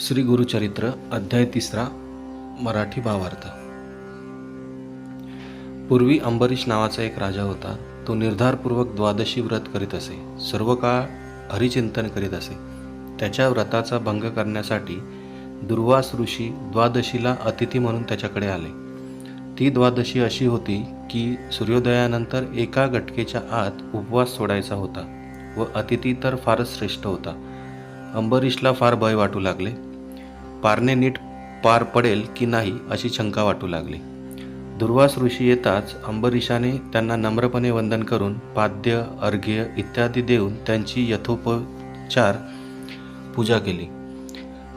श्री गुरुचरित्र अध्याय तिसरा मराठी भावार्थ. पूर्वी अंबरीश नावाचा एक राजा होता तो निर्धारपूर्वक द्वादशी व्रत करीत असे सर्व काळ हरिचिंतन करीत असे. त्याच्या व्रताचा भंग करण्यासाठी दुर्वास ऋषी द्वादशीला अतिथी म्हणून त्याच्याकडे आले. ती द्वादशी अशी होती की सूर्योदयानंतर एका गटकेच्या आत उपवास सोडायचा होता व अतिथी तर फारच श्रेष्ठ होता. अंबरीशला फार भय वाटू लागले. पारणे नीट पार पडेल की नाही अशी शंका वाटू लागली. दुर्वास ऋषी येताच अंबरीशाने त्यांना नम्रपणे वंदन करून पाद्य अर्घ्य इत्यादी देऊन त्यांची यथोपचार पूजा केली.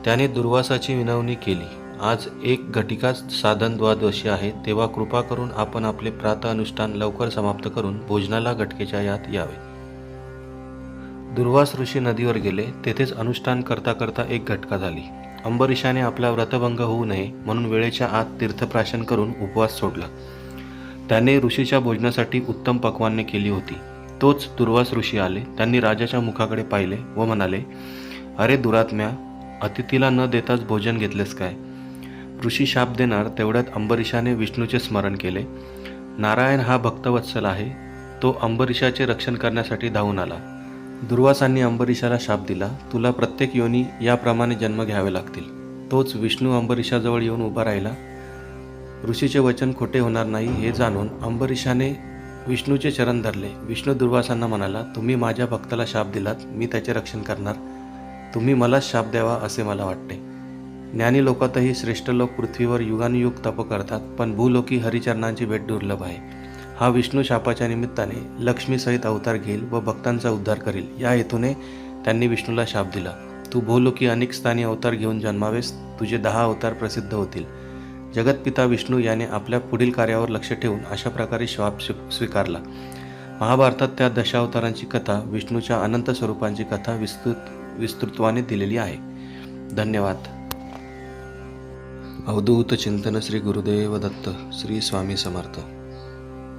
त्याने दुर्वासाची विनवणी केली. आज एक घटिकाच साधन द्वादशी आहे तेव्हा कृपा करून आपण आपले प्रातः अनुष्ठान लवकर समाप्त करून भोजनाला घटकेच्या यात यावे. दुर्वास ऋषी नदीवर गेले तेथेच अनुष्ठान करता करता एक घटका झाली. अंबरीशाने आपला व्रतभंग होऊ नये म्हणून वेळेच्या आत तीर्थप्राशन करून उपवास सोडला. त्याने ऋषीच्या भोजनासाठी उत्तम पक्वान्ने केली होती. तोच दुर्वास ऋषी आले त्यांनी राजाच्या मुखाकडे पाहिले व म्हणाले अरे दुरात्म्या अतिथीला न देताच भोजन घेतलेस काय? ऋषी शाप देणार तेवढ्यात अंबरीशाने विष्णूचे स्मरण केले. नारायण हा भक्तवत्सल आहे तो अंबरीशाचे रक्षण करण्यासाठी धावून आला. दुर्वासांनी अंबरीशाला शाप दिला. तुला प्रत्येक योनी याप्रमाणे जन्म घ्यावे लागतील. तोच विष्णू अंबरीशाजवळ येऊन उभा राहिला. ऋषीचे वचन खोटे होणार नाही हे जाणून अंबरीशाने विष्णूचे चरण धरले. विष्णू दुर्वासांना म्हणाला तुम्ही माझ्या भक्ताला शाप दिलात मी त्याचे रक्षण करणार. तुम्ही मलाच शाप द्यावा असे मला वाटते. ज्ञानी लोकातही श्रेष्ठ लोक पृथ्वीवर युगानुयुग तप करतात पण भूलोकी हरिचरणांची भेट दुर्लभ आहे. हा विष्णू शापाच्या निमित्ताने लक्ष्मीसहित अवतार घेईल व भक्तांचा उद्धार करील. या हेतूने त्यांनी विष्णूला शाप दिला. तू भूलोकी अनेक स्थानी अवतार घेऊन जन्मावेस. तुझे दहा अवतार प्रसिद्ध होतील. जगतपिता विष्णू याने आपल्या पुढील कार्यावर लक्ष ठेवून अशा प्रकारे श्वाप स्वीकारला. महाभारतात त्या दशावतारांची कथा विष्णूच्या अनंत स्वरूपांची कथा विस्तृत विस्तृत्वाने दिलेली आहे. धन्यवाद. अवधूत चिंतन श्री गुरुदेव दत्त श्री स्वामी समर्थ.